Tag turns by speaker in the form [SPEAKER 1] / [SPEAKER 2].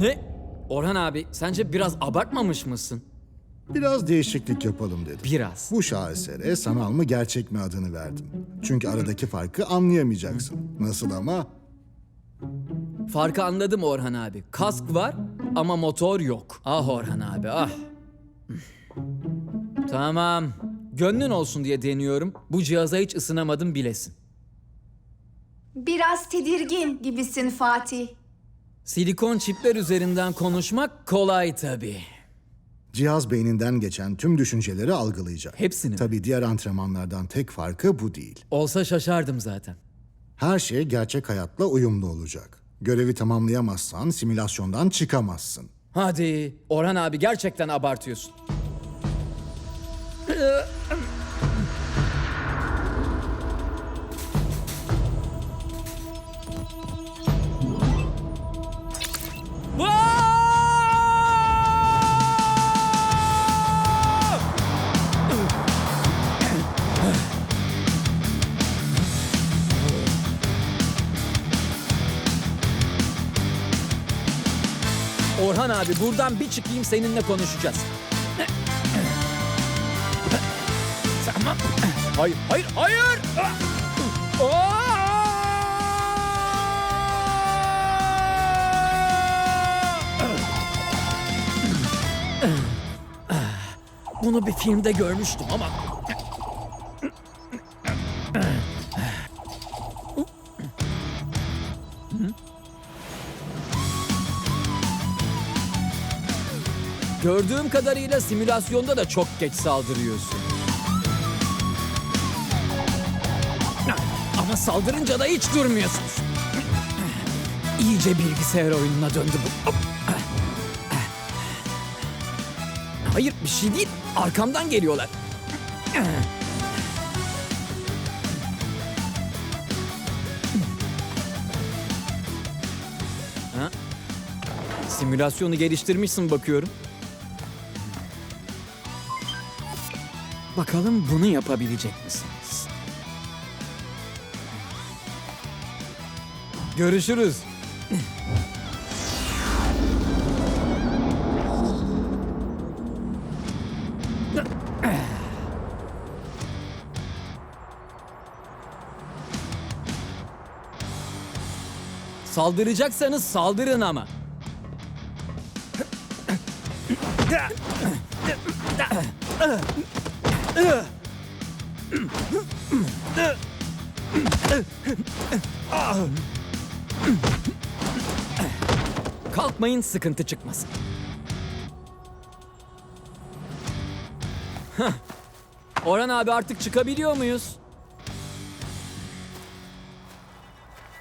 [SPEAKER 1] Ne? Orhan abi sence biraz abartmamış mısın?
[SPEAKER 2] Biraz değişiklik yapalım dedim.
[SPEAKER 1] Biraz.
[SPEAKER 2] Bu şahesere sanal mı gerçek mi adını verdim. Çünkü aradaki farkı anlayamayacaksın. Nasıl ama?
[SPEAKER 1] Farkı anladım Orhan abi. Kask var ama motor yok. Ah Orhan abi ah. tamam. Gönlün olsun diye deniyorum. Bu cihaza hiç ısınamadım bilesin.
[SPEAKER 3] Biraz tedirgin gibisin Fatih.
[SPEAKER 1] Silikon çipler üzerinden konuşmak kolay tabii.
[SPEAKER 2] Cihaz beyninden geçen tüm düşünceleri algılayacak.
[SPEAKER 1] Hepsini mi?
[SPEAKER 2] Tabii diğer antrenmanlardan tek farkı bu değil.
[SPEAKER 1] Olsa şaşardım zaten.
[SPEAKER 2] Her şey gerçek hayatla uyumlu olacak. Görevi tamamlayamazsan simülasyondan çıkamazsın.
[SPEAKER 1] Hadi Orhan abi gerçekten abartıyorsun. Orhan abi buradan bir çıkayım seninle konuşacağız. Tamam. Hayır, hayır, hayır. Bunu bir filmde görmüştüm ama gördüğüm kadarıyla simülasyonda da çok geç saldırıyorsun. Ama saldırınca da hiç durmuyorsunuz. İyice bilgisayar oyununa döndü bu. Hayır bir şey değil. Arkamdan geliyorlar. Simülasyonu geliştirmişsin bakıyorum. Bakalım bunu yapabilecek misiniz? Görüşürüz. Saldıracaksanız saldırın ama. Kalkmayın sıkıntı çıkmasın. Orhan abi artık çıkabiliyor muyuz?